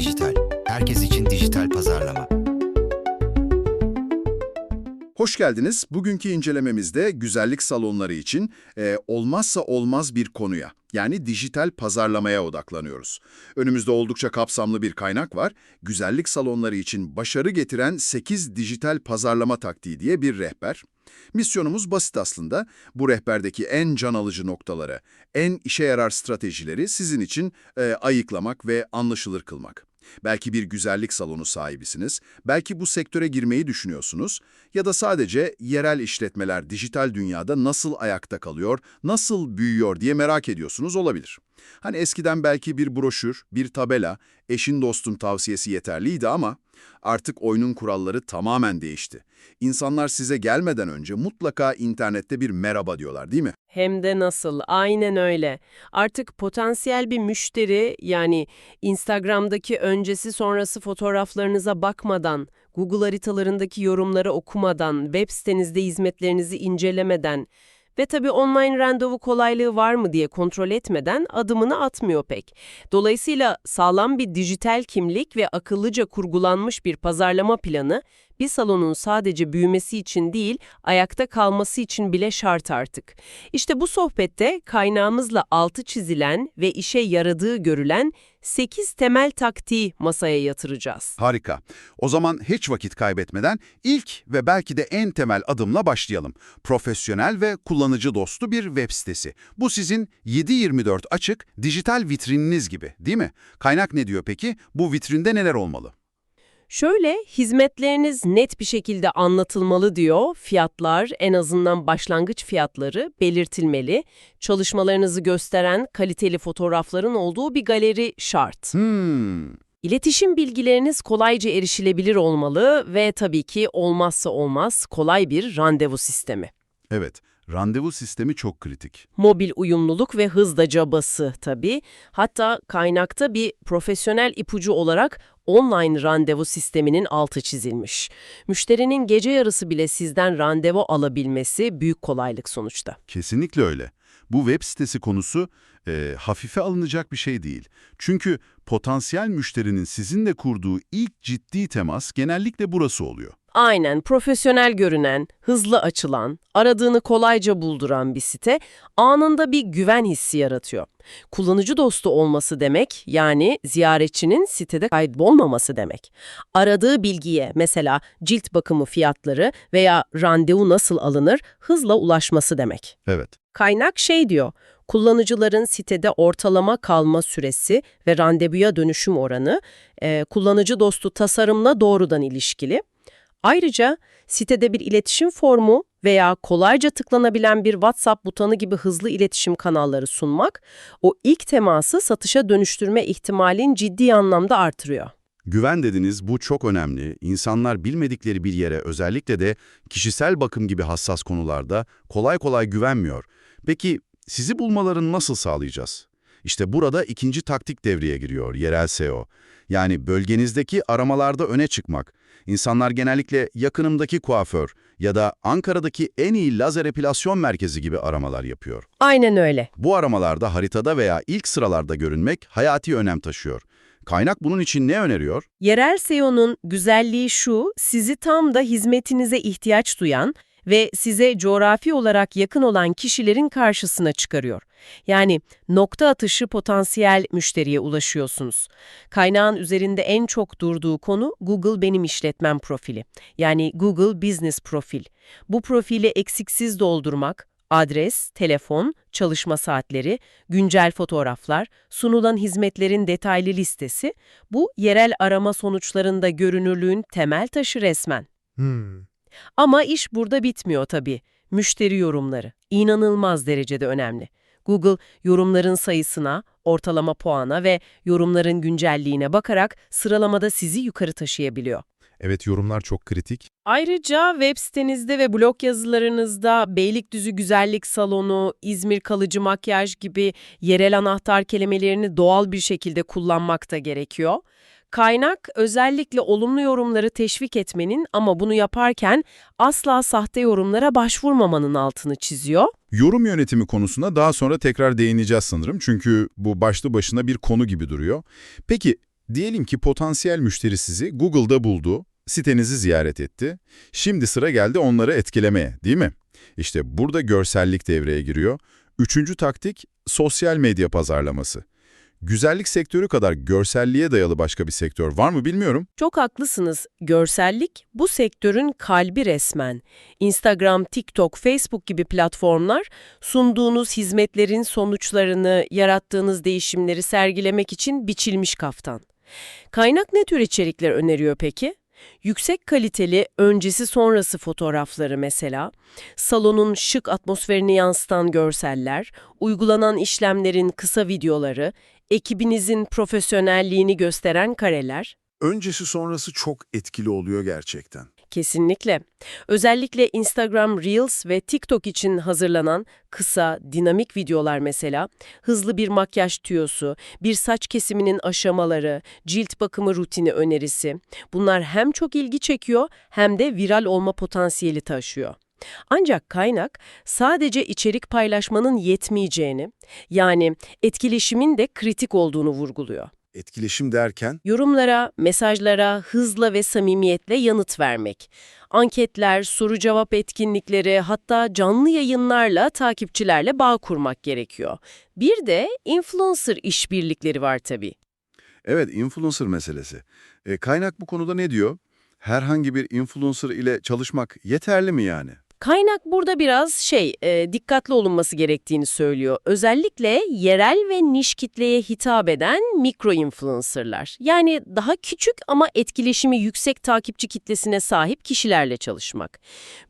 Dijital. Herkes için dijital pazarlama. Hoş geldiniz. Bugünkü incelememizde güzellik salonları için e, olmazsa olmaz bir konuya, yani dijital pazarlamaya odaklanıyoruz. Önümüzde oldukça kapsamlı bir kaynak var. Güzellik salonları için başarı getiren 8 dijital pazarlama taktiği diye bir rehber. Misyonumuz basit aslında. Bu rehberdeki en can alıcı noktaları, en işe yarar stratejileri sizin için e, ayıklamak ve anlaşılır kılmak. Belki bir güzellik salonu sahibisiniz, belki bu sektöre girmeyi düşünüyorsunuz ya da sadece yerel işletmeler dijital dünyada nasıl ayakta kalıyor, nasıl büyüyor diye merak ediyorsunuz olabilir. Hani eskiden belki bir broşür, bir tabela, eşin dostun tavsiyesi yeterliydi ama artık oyunun kuralları tamamen değişti. İnsanlar size gelmeden önce mutlaka internette bir merhaba diyorlar değil mi? Hem de nasıl, aynen öyle. Artık potansiyel bir müşteri yani Instagram'daki öncesi sonrası fotoğraflarınıza bakmadan, Google haritalarındaki yorumları okumadan, web sitenizde hizmetlerinizi incelemeden ve tabii online randevu kolaylığı var mı diye kontrol etmeden adımını atmıyor pek. Dolayısıyla sağlam bir dijital kimlik ve akıllıca kurgulanmış bir pazarlama planı bir salonun sadece büyümesi için değil, ayakta kalması için bile şart artık. İşte bu sohbette kaynağımızla altı çizilen ve işe yaradığı görülen 8 temel taktiği masaya yatıracağız. Harika. O zaman hiç vakit kaybetmeden ilk ve belki de en temel adımla başlayalım. Profesyonel ve kullanıcı dostu bir web sitesi. Bu sizin 7-24 açık dijital vitrininiz gibi değil mi? Kaynak ne diyor peki? Bu vitrinde neler olmalı? Şöyle, hizmetleriniz net bir şekilde anlatılmalı diyor. Fiyatlar, en azından başlangıç fiyatları belirtilmeli. Çalışmalarınızı gösteren kaliteli fotoğrafların olduğu bir galeri şart. Hmm. İletişim bilgileriniz kolayca erişilebilir olmalı ve tabii ki olmazsa olmaz kolay bir randevu sistemi. Evet, randevu sistemi çok kritik. Mobil uyumluluk ve hızla cabası tabii. Hatta kaynakta bir profesyonel ipucu olarak online randevu sisteminin altı çizilmiş. Müşterinin gece yarısı bile sizden randevu alabilmesi büyük kolaylık sonuçta. Kesinlikle öyle. Bu web sitesi konusu e, hafife alınacak bir şey değil. Çünkü potansiyel müşterinin sizinle kurduğu ilk ciddi temas genellikle burası oluyor. Aynen profesyonel görünen, hızlı açılan, aradığını kolayca bulduran bir site anında bir güven hissi yaratıyor. Kullanıcı dostu olması demek yani ziyaretçinin sitede kaybolmaması demek. Aradığı bilgiye mesela cilt bakımı fiyatları veya randevu nasıl alınır hızla ulaşması demek. Evet. Kaynak şey diyor, kullanıcıların sitede ortalama kalma süresi ve randevuya dönüşüm oranı e, kullanıcı dostu tasarımla doğrudan ilişkili. Ayrıca sitede bir iletişim formu veya kolayca tıklanabilen bir WhatsApp butonu gibi hızlı iletişim kanalları sunmak, o ilk teması satışa dönüştürme ihtimalin ciddi anlamda artırıyor. Güven dediniz bu çok önemli. İnsanlar bilmedikleri bir yere özellikle de kişisel bakım gibi hassas konularda kolay kolay güvenmiyor. Peki sizi bulmalarını nasıl sağlayacağız? İşte burada ikinci taktik devreye giriyor, yerel SEO. Yani bölgenizdeki aramalarda öne çıkmak. İnsanlar genellikle yakınımdaki kuaför ya da Ankara'daki en iyi lazer epilasyon merkezi gibi aramalar yapıyor. Aynen öyle. Bu aramalarda haritada veya ilk sıralarda görünmek hayati önem taşıyor. Kaynak bunun için ne öneriyor? Yerel SEO'nun güzelliği şu, sizi tam da hizmetinize ihtiyaç duyan ve size coğrafi olarak yakın olan kişilerin karşısına çıkarıyor. Yani nokta atışı potansiyel müşteriye ulaşıyorsunuz. Kaynağın üzerinde en çok durduğu konu Google Benim İşletmem profili. Yani Google Business Profil. Bu profili eksiksiz doldurmak, adres, telefon, çalışma saatleri, güncel fotoğraflar, sunulan hizmetlerin detaylı listesi, bu yerel arama sonuçlarında görünürlüğün temel taşı resmen. Hmm. Ama iş burada bitmiyor tabii. Müşteri yorumları inanılmaz derecede önemli. Google yorumların sayısına, ortalama puana ve yorumların güncelliğine bakarak sıralamada sizi yukarı taşıyabiliyor. Evet yorumlar çok kritik. Ayrıca web sitenizde ve blog yazılarınızda Beylikdüzü Güzellik Salonu, İzmir Kalıcı Makyaj gibi yerel anahtar kelimelerini doğal bir şekilde kullanmak da gerekiyor. Kaynak özellikle olumlu yorumları teşvik etmenin ama bunu yaparken asla sahte yorumlara başvurmamanın altını çiziyor. Yorum yönetimi konusuna daha sonra tekrar değineceğiz sanırım. Çünkü bu başlı başına bir konu gibi duruyor. Peki Diyelim ki potansiyel müşteri sizi Google'da buldu, sitenizi ziyaret etti. Şimdi sıra geldi onları etkilemeye, değil mi? İşte burada görsellik devreye giriyor. Üçüncü taktik, sosyal medya pazarlaması. Güzellik sektörü kadar görselliğe dayalı başka bir sektör var mı bilmiyorum. Çok haklısınız. Görsellik bu sektörün kalbi resmen. Instagram, TikTok, Facebook gibi platformlar sunduğunuz hizmetlerin sonuçlarını, yarattığınız değişimleri sergilemek için biçilmiş kaftan. Kaynak ne tür içerikler öneriyor peki? Yüksek kaliteli öncesi sonrası fotoğrafları mesela, salonun şık atmosferini yansıtan görseller, uygulanan işlemlerin kısa videoları, ekibinizin profesyonelliğini gösteren kareler, Öncesi sonrası çok etkili oluyor gerçekten. Kesinlikle. Özellikle Instagram Reels ve TikTok için hazırlanan kısa, dinamik videolar mesela, hızlı bir makyaj tüyosu, bir saç kesiminin aşamaları, cilt bakımı rutini önerisi. Bunlar hem çok ilgi çekiyor hem de viral olma potansiyeli taşıyor. Ancak kaynak sadece içerik paylaşmanın yetmeyeceğini, yani etkileşimin de kritik olduğunu vurguluyor. Etkileşim derken Yorumlara, mesajlara hızla ve samimiyetle yanıt vermek. Anketler, soru-cevap etkinlikleri, hatta canlı yayınlarla takipçilerle bağ kurmak gerekiyor. Bir de influencer işbirlikleri var tabii. Evet, influencer meselesi. E, kaynak bu konuda ne diyor? Herhangi bir influencer ile çalışmak yeterli mi yani? Kaynak burada biraz şey, e, dikkatli olunması gerektiğini söylüyor. Özellikle yerel ve niş kitleye hitap eden mikro influencerlar. Yani daha küçük ama etkileşimi yüksek takipçi kitlesine sahip kişilerle çalışmak.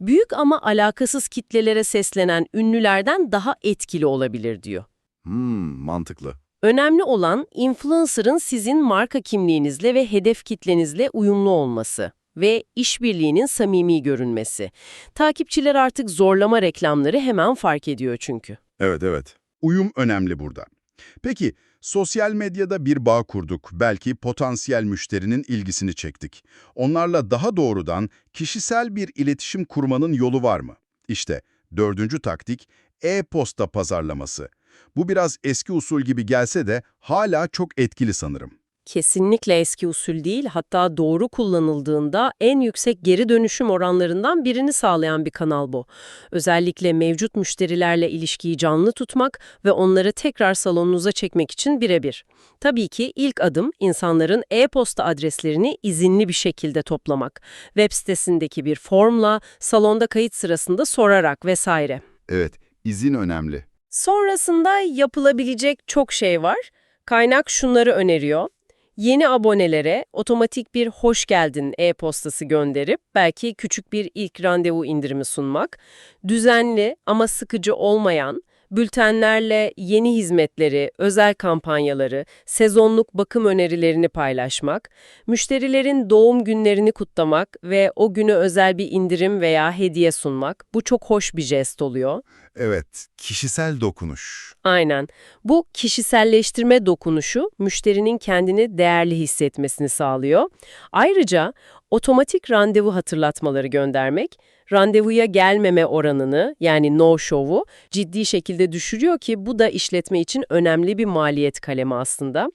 Büyük ama alakasız kitlelere seslenen ünlülerden daha etkili olabilir diyor. Hmm, mantıklı. Önemli olan influencer'ın sizin marka kimliğinizle ve hedef kitlenizle uyumlu olması ve işbirliğinin samimi görünmesi. Takipçiler artık zorlama reklamları hemen fark ediyor çünkü. Evet, evet. Uyum önemli burada. Peki, sosyal medyada bir bağ kurduk, belki potansiyel müşterinin ilgisini çektik. Onlarla daha doğrudan kişisel bir iletişim kurmanın yolu var mı? İşte dördüncü taktik, e-posta pazarlaması. Bu biraz eski usul gibi gelse de hala çok etkili sanırım. Kesinlikle eski usul değil, hatta doğru kullanıldığında en yüksek geri dönüşüm oranlarından birini sağlayan bir kanal bu. Özellikle mevcut müşterilerle ilişkiyi canlı tutmak ve onları tekrar salonunuza çekmek için birebir. Tabii ki ilk adım insanların e-posta adreslerini izinli bir şekilde toplamak. Web sitesindeki bir formla, salonda kayıt sırasında sorarak vesaire. Evet, izin önemli. Sonrasında yapılabilecek çok şey var. Kaynak şunları öneriyor. Yeni abonelere otomatik bir hoş geldin e-postası gönderip belki küçük bir ilk randevu indirimi sunmak, düzenli ama sıkıcı olmayan bültenlerle yeni hizmetleri, özel kampanyaları, sezonluk bakım önerilerini paylaşmak, müşterilerin doğum günlerini kutlamak ve o güne özel bir indirim veya hediye sunmak bu çok hoş bir jest oluyor. Evet, kişisel dokunuş. Aynen. Bu kişiselleştirme dokunuşu müşterinin kendini değerli hissetmesini sağlıyor. Ayrıca otomatik randevu hatırlatmaları göndermek, randevuya gelmeme oranını yani no-show'u ciddi şekilde düşürüyor ki bu da işletme için önemli bir maliyet kalemi aslında.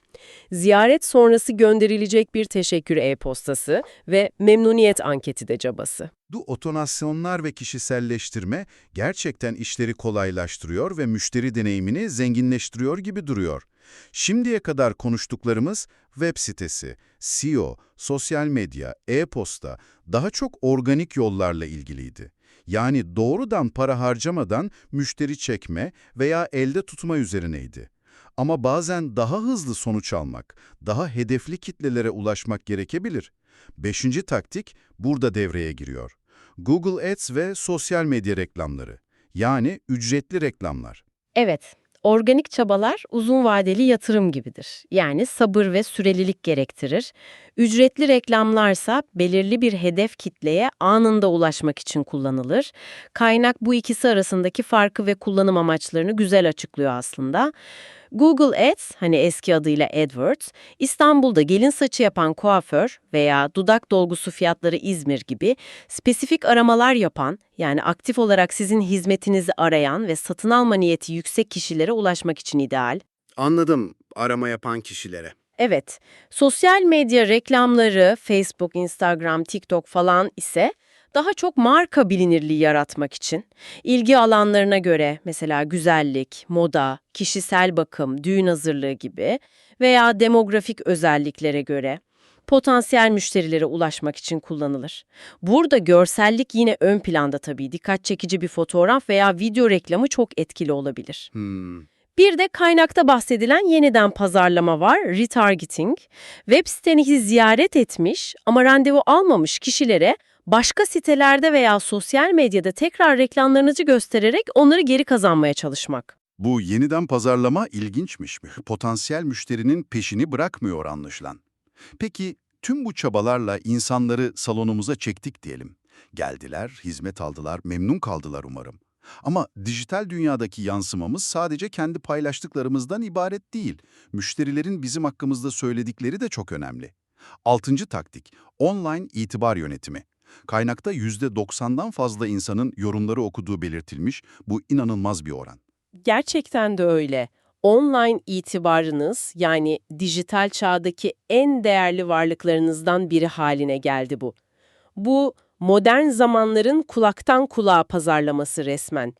Ziyaret sonrası gönderilecek bir teşekkür e-postası ve memnuniyet anketi de cabası. Bu otonasyonlar ve kişiselleştirme gerçekten işleri kolaylaştırıyor ve müşteri deneyimini zenginleştiriyor gibi duruyor. Şimdiye kadar konuştuklarımız web sitesi, SEO, sosyal medya, e-posta daha çok organik yollarla ilgiliydi. Yani doğrudan para harcamadan müşteri çekme veya elde tutma üzerineydi. Ama bazen daha hızlı sonuç almak, daha hedefli kitlelere ulaşmak gerekebilir. Beşinci taktik burada devreye giriyor. Google Ads ve sosyal medya reklamları. Yani ücretli reklamlar. Evet, organik çabalar uzun vadeli yatırım gibidir. Yani sabır ve sürelilik gerektirir. Ücretli reklamlarsa belirli bir hedef kitleye anında ulaşmak için kullanılır. Kaynak bu ikisi arasındaki farkı ve kullanım amaçlarını güzel açıklıyor aslında. Google Ads, hani eski adıyla AdWords, İstanbul'da gelin saçı yapan kuaför veya dudak dolgusu fiyatları İzmir gibi spesifik aramalar yapan, yani aktif olarak sizin hizmetinizi arayan ve satın alma niyeti yüksek kişilere ulaşmak için ideal. Anladım arama yapan kişilere. Evet, sosyal medya reklamları, Facebook, Instagram, TikTok falan ise daha çok marka bilinirliği yaratmak için, ilgi alanlarına göre mesela güzellik, moda, kişisel bakım, düğün hazırlığı gibi veya demografik özelliklere göre potansiyel müşterilere ulaşmak için kullanılır. Burada görsellik yine ön planda tabii. Dikkat çekici bir fotoğraf veya video reklamı çok etkili olabilir. Hmm. Bir de kaynakta bahsedilen yeniden pazarlama var, retargeting. Web sitenizi ziyaret etmiş ama randevu almamış kişilere başka sitelerde veya sosyal medyada tekrar reklamlarınızı göstererek onları geri kazanmaya çalışmak. Bu yeniden pazarlama ilginçmiş. Potansiyel müşterinin peşini bırakmıyor anlaşılan. Peki tüm bu çabalarla insanları salonumuza çektik diyelim. Geldiler, hizmet aldılar, memnun kaldılar umarım. Ama dijital dünyadaki yansımamız sadece kendi paylaştıklarımızdan ibaret değil. Müşterilerin bizim hakkımızda söyledikleri de çok önemli. Altıncı taktik, online itibar yönetimi. Kaynakta %90'dan fazla insanın yorumları okuduğu belirtilmiş, bu inanılmaz bir oran. Gerçekten de öyle. Online itibarınız yani dijital çağdaki en değerli varlıklarınızdan biri haline geldi bu. Bu modern zamanların kulaktan kulağa pazarlaması resmen.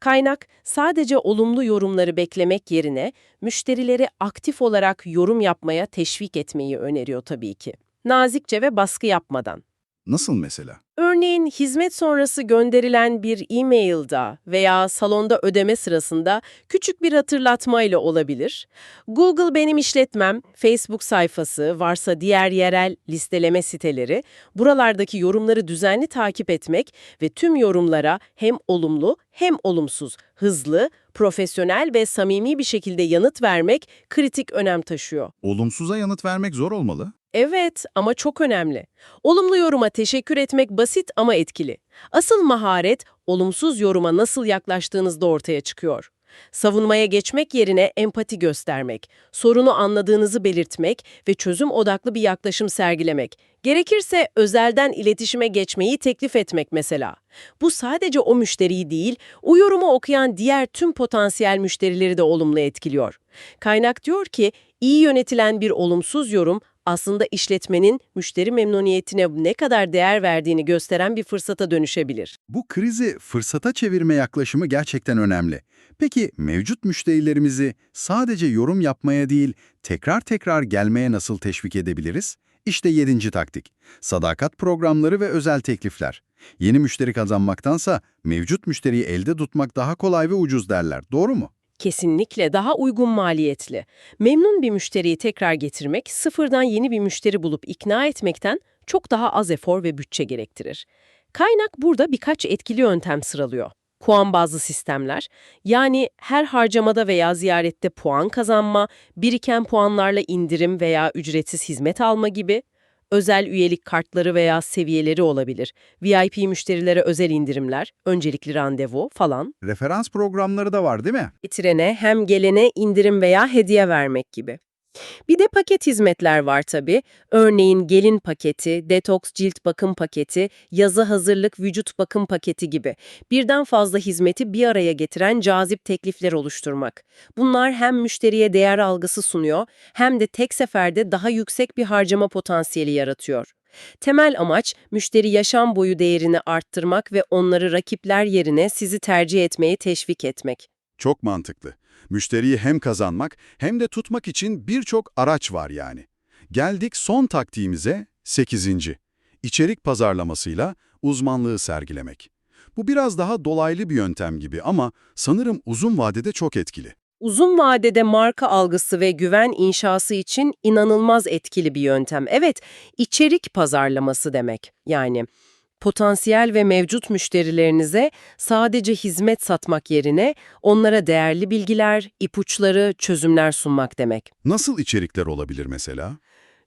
Kaynak sadece olumlu yorumları beklemek yerine müşterileri aktif olarak yorum yapmaya teşvik etmeyi öneriyor tabii ki. Nazikçe ve baskı yapmadan. Nasıl mesela? Örneğin hizmet sonrası gönderilen bir e-mailda veya salonda ödeme sırasında küçük bir hatırlatmayla olabilir. Google benim işletmem, Facebook sayfası, varsa diğer yerel listeleme siteleri, buralardaki yorumları düzenli takip etmek ve tüm yorumlara hem olumlu hem olumsuz, hızlı, profesyonel ve samimi bir şekilde yanıt vermek kritik önem taşıyor. Olumsuza yanıt vermek zor olmalı. Evet ama çok önemli. Olumlu yoruma teşekkür etmek basit ama etkili. Asıl maharet olumsuz yoruma nasıl yaklaştığınızda ortaya çıkıyor. Savunmaya geçmek yerine empati göstermek, sorunu anladığınızı belirtmek ve çözüm odaklı bir yaklaşım sergilemek. Gerekirse özelden iletişime geçmeyi teklif etmek mesela. Bu sadece o müşteriyi değil, o yorumu okuyan diğer tüm potansiyel müşterileri de olumlu etkiliyor. Kaynak diyor ki, iyi yönetilen bir olumsuz yorum aslında işletmenin müşteri memnuniyetine ne kadar değer verdiğini gösteren bir fırsata dönüşebilir. Bu krizi fırsata çevirme yaklaşımı gerçekten önemli. Peki mevcut müşterilerimizi sadece yorum yapmaya değil, tekrar tekrar gelmeye nasıl teşvik edebiliriz? İşte yedinci taktik. Sadakat programları ve özel teklifler. Yeni müşteri kazanmaktansa mevcut müşteriyi elde tutmak daha kolay ve ucuz derler. Doğru mu? Kesinlikle daha uygun maliyetli. Memnun bir müşteriyi tekrar getirmek, sıfırdan yeni bir müşteri bulup ikna etmekten çok daha az efor ve bütçe gerektirir. Kaynak burada birkaç etkili yöntem sıralıyor. Puan bazlı sistemler, yani her harcamada veya ziyarette puan kazanma, biriken puanlarla indirim veya ücretsiz hizmet alma gibi, özel üyelik kartları veya seviyeleri olabilir, VIP müşterilere özel indirimler, öncelikli randevu falan. Referans programları da var değil mi? getirene hem gelene indirim veya hediye vermek gibi. Bir de paket hizmetler var tabii. Örneğin gelin paketi, detoks cilt bakım paketi, yazı hazırlık vücut bakım paketi gibi. Birden fazla hizmeti bir araya getiren cazip teklifler oluşturmak. Bunlar hem müşteriye değer algısı sunuyor hem de tek seferde daha yüksek bir harcama potansiyeli yaratıyor. Temel amaç müşteri yaşam boyu değerini arttırmak ve onları rakipler yerine sizi tercih etmeye teşvik etmek. Çok mantıklı. Müşteriyi hem kazanmak hem de tutmak için birçok araç var yani. Geldik son taktiğimize 8. İçerik pazarlamasıyla uzmanlığı sergilemek. Bu biraz daha dolaylı bir yöntem gibi ama sanırım uzun vadede çok etkili. Uzun vadede marka algısı ve güven inşası için inanılmaz etkili bir yöntem. Evet, içerik pazarlaması demek. Yani potansiyel ve mevcut müşterilerinize sadece hizmet satmak yerine onlara değerli bilgiler, ipuçları, çözümler sunmak demek. Nasıl içerikler olabilir mesela?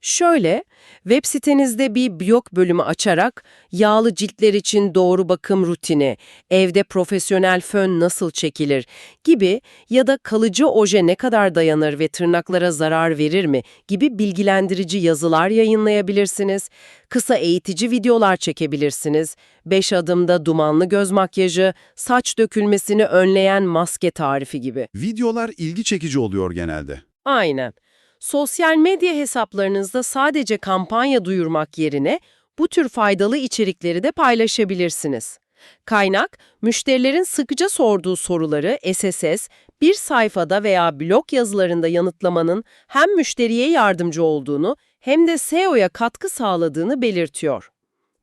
Şöyle, web sitenizde bir blog bölümü açarak yağlı ciltler için doğru bakım rutini, evde profesyonel fön nasıl çekilir gibi ya da kalıcı oje ne kadar dayanır ve tırnaklara zarar verir mi gibi bilgilendirici yazılar yayınlayabilirsiniz. Kısa eğitici videolar çekebilirsiniz. 5 adımda dumanlı göz makyajı, saç dökülmesini önleyen maske tarifi gibi. Videolar ilgi çekici oluyor genelde. Aynen. Sosyal medya hesaplarınızda sadece kampanya duyurmak yerine bu tür faydalı içerikleri de paylaşabilirsiniz. Kaynak, müşterilerin sıkıca sorduğu soruları SSS, bir sayfada veya blog yazılarında yanıtlamanın hem müşteriye yardımcı olduğunu hem de SEO'ya katkı sağladığını belirtiyor.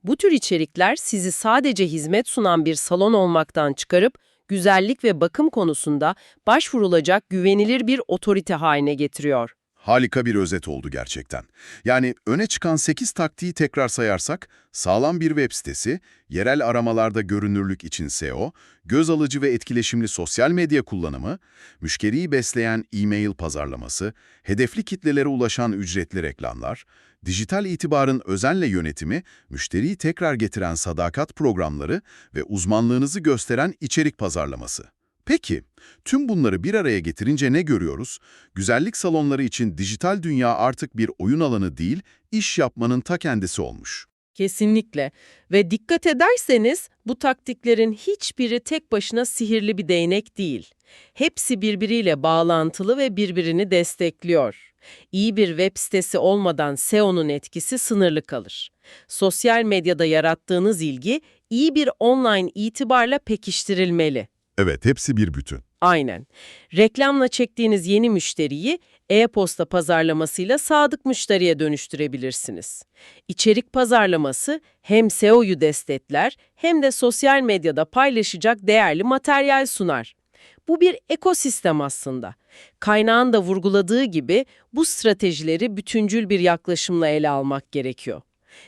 Bu tür içerikler sizi sadece hizmet sunan bir salon olmaktan çıkarıp, güzellik ve bakım konusunda başvurulacak güvenilir bir otorite haline getiriyor. Harika bir özet oldu gerçekten. Yani öne çıkan 8 taktiği tekrar sayarsak, sağlam bir web sitesi, yerel aramalarda görünürlük için SEO, göz alıcı ve etkileşimli sosyal medya kullanımı, müşteriyi besleyen e-mail pazarlaması, hedefli kitlelere ulaşan ücretli reklamlar, dijital itibarın özenle yönetimi, müşteriyi tekrar getiren sadakat programları ve uzmanlığınızı gösteren içerik pazarlaması. Peki, tüm bunları bir araya getirince ne görüyoruz? Güzellik salonları için dijital dünya artık bir oyun alanı değil, iş yapmanın ta kendisi olmuş. Kesinlikle. Ve dikkat ederseniz bu taktiklerin hiçbiri tek başına sihirli bir değnek değil. Hepsi birbiriyle bağlantılı ve birbirini destekliyor. İyi bir web sitesi olmadan SEO'nun etkisi sınırlı kalır. Sosyal medyada yarattığınız ilgi iyi bir online itibarla pekiştirilmeli. Evet, hepsi bir bütün. Aynen. Reklamla çektiğiniz yeni müşteriyi e-posta pazarlamasıyla sadık müşteriye dönüştürebilirsiniz. İçerik pazarlaması hem SEO'yu destekler hem de sosyal medyada paylaşacak değerli materyal sunar. Bu bir ekosistem aslında. Kaynağın da vurguladığı gibi bu stratejileri bütüncül bir yaklaşımla ele almak gerekiyor.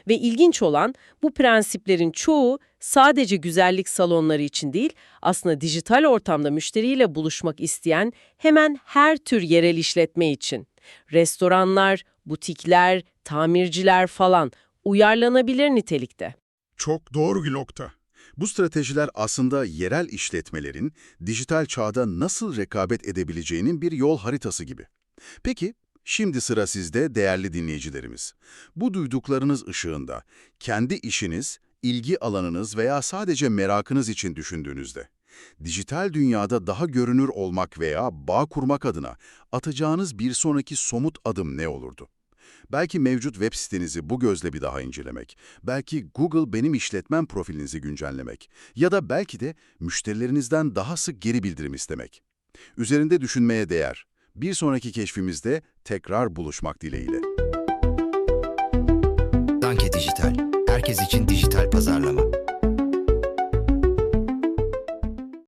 Ve ilginç olan bu prensiplerin çoğu sadece güzellik salonları için değil, aslında dijital ortamda müşteriyle buluşmak isteyen hemen her tür yerel işletme için. Restoranlar, butikler, tamirciler falan uyarlanabilir nitelikte. Çok doğru bir nokta. Bu stratejiler aslında yerel işletmelerin dijital çağda nasıl rekabet edebileceğinin bir yol haritası gibi. Peki, şimdi sıra sizde değerli dinleyicilerimiz. Bu duyduklarınız ışığında kendi işiniz, ilgi alanınız veya sadece merakınız için düşündüğünüzde, dijital dünyada daha görünür olmak veya bağ kurmak adına atacağınız bir sonraki somut adım ne olurdu? Belki mevcut web sitenizi bu gözle bir daha incelemek, belki Google Benim işletmem profilinizi güncellemek ya da belki de müşterilerinizden daha sık geri bildirim istemek. Üzerinde düşünmeye değer. Bir sonraki keşfimizde tekrar buluşmak dileğiyle. Herkes için dijital pazarlama.